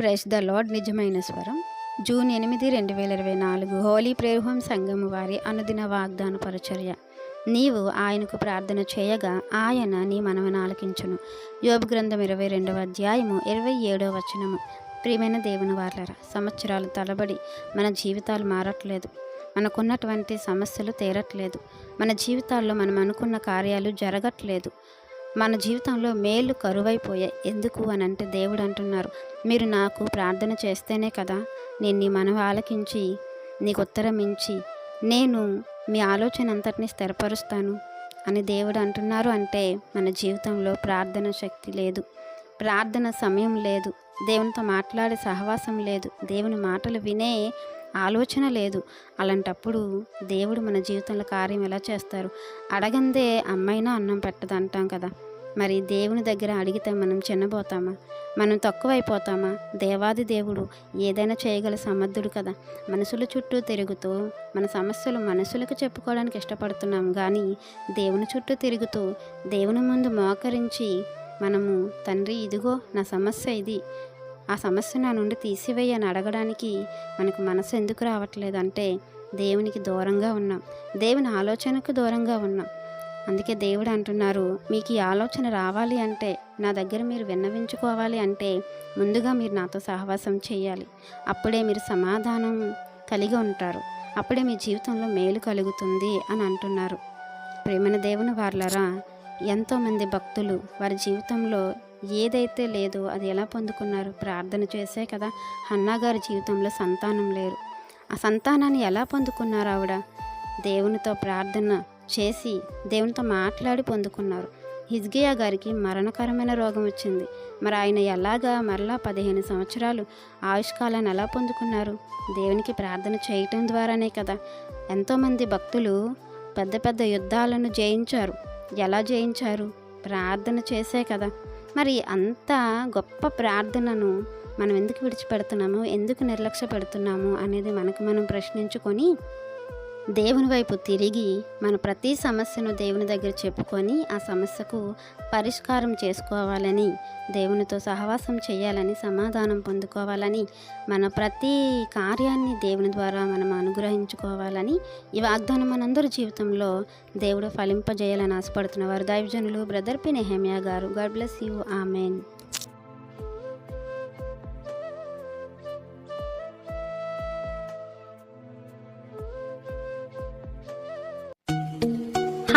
Price the lord నిజమైన స్వరం. June ఎనిమిది రెండు వేల ఇరవై నాలుగు హోలీ ప్రేరుహం సంఘము వారి అనుదిన వాగ్దాన పరిచర్య. నీవు ఆయనకు ప్రార్థన చేయగా ఆయన నీ మనవన ఆలకించును. యోగ గ్రంథం ఇరవై రెండవ అధ్యాయము ఇరవై ఏడవ వచనము. ప్రియమైన దేవుని వార్లరా సంవత్సరాలు తలబడి మన జీవితాలు మారట్లేదు. మనకున్నటువంటి సమస్యలు తీరట్లేదు. మన జీవితాల్లో మనం అనుకున్న కార్యాలు జరగట్లేదు. మన జీవితంలో మేలు కరువైపోయాయి ఎందుకు అని అంటే దేవుడు అంటున్నారు. మీరు నాకు ప్రార్థన చేస్తేనే కదా నేను నీ మనవి ఆలకించి నీకు ఉత్తరం ఇచ్చి నేను మీ ఆలోచన అంతటిని స్థిరపరుస్తాను అని దేవుడు అంటున్నారు అంటే మన జీవితంలో ప్రార్థన శక్తి లేదు. ప్రార్థన సమయం లేదు. దేవునితో మాట్లాడే సహవాసం లేదు. దేవుని మాటలు వినే ఆలోచన లేదు. అలాంటప్పుడు దేవుడు మన జీవితంలో కార్యం ఎలా చేస్తారు? అడగందే అమ్మైనా అన్నం పెట్టదు అంటాం కదా. మరి దేవుని దగ్గర అడిగితే మనం చిన్నబోతామా? మనం తక్కువైపోతామా? దేవాది దేవుడు ఏదైనా చేయగల సమర్థుడు కదా. మనసుల చుట్టూ తిరుగుతూ మన సమస్యలు మనసులకు చెప్పుకోవడానికి ఇష్టపడుతున్నాం కానీ దేవుని చుట్టూ తిరుగుతూ దేవుని ముందు మోకరించి మనము తండ్రి ఇదిగో నా సమస్య ఇది. ఆ సమస్య నా నుండి తీసివేయని అడగడానికి మనకు మనసు ఎందుకు రావట్లేదు అంటే దేవునికి దూరంగా ఉన్నాం. దేవుని ఆలోచనకు దూరంగా ఉన్నాం. అందుకే దేవుడు అంటున్నారు మీకు ఈ ఆలోచన రావాలి అంటే నా దగ్గర మీరు విన్నవించుకోవాలి అంటే ముందుగా మీరు నాతో సహవాసం చేయాలి. అప్పుడే మీరు సమాధానం కలిగి ఉంటారు. అప్పుడే మీ జీవితంలో మేలు కలుగుతుంది అని అంటున్నారు. ప్రేమన దేవుని వార్లరా ఎంతోమంది భక్తులు వారి జీవితంలో ఏదైతే లేదో అది ఎలా పొందుకున్నారు? ప్రార్థన చేసే కదా అన్నగారి గారి జీవితంలో సంతానం లేరు. ఆ సంతానాన్ని ఎలా పొందుకున్నారు ఆవిడ? దేవునితో ప్రార్థన చేసి దేవునితో మాట్లాడి పొందుకున్నారు. హిజ్గియా గారికి మరణకరమైన రోగం వచ్చింది. మరి ఆయన ఎలాగా మరలా పదిహేను సంవత్సరాలు ఆయుష్కాలాన్ని ఎలా పొందుకున్నారు? దేవునికి ప్రార్థన చేయటం ద్వారానే కదా. ఎంతోమంది భక్తులు పెద్ద పెద్ద యుద్ధాలను జయించారు. ఎలా జయించారు? ప్రార్థన చేసే కదా. మరి అంత గొప్ప ప్రార్థనను మనం ఎందుకు విడిచిపెడుతున్నాము? ఎందుకు నిర్లక్ష్య పెడుతున్నాము అనేది మనకు మనం ప్రశ్నించుకొని దేవుని వైపు తిరిగి మన ప్రతి సమస్యను దేవుని దగ్గర చెప్పుకొని ఆ సమస్యకు పరిష్కారం చేసుకోవాలని దేవునితో సహవాసం చేయాలని సమాధానం పొందుకోవాలని మన ప్రతి కార్యాన్ని దేవుని ద్వారా మనం అనుగ్రహించుకోవాలని ఈ వాగ్దానం మనందరి జీవితంలో దేవుడు ఫలింపజేయాలని ఆశపడుతున్న వారు. దైవజనులు బ్రదర్ పి. నెహమియా గారు. God bless you. Amen.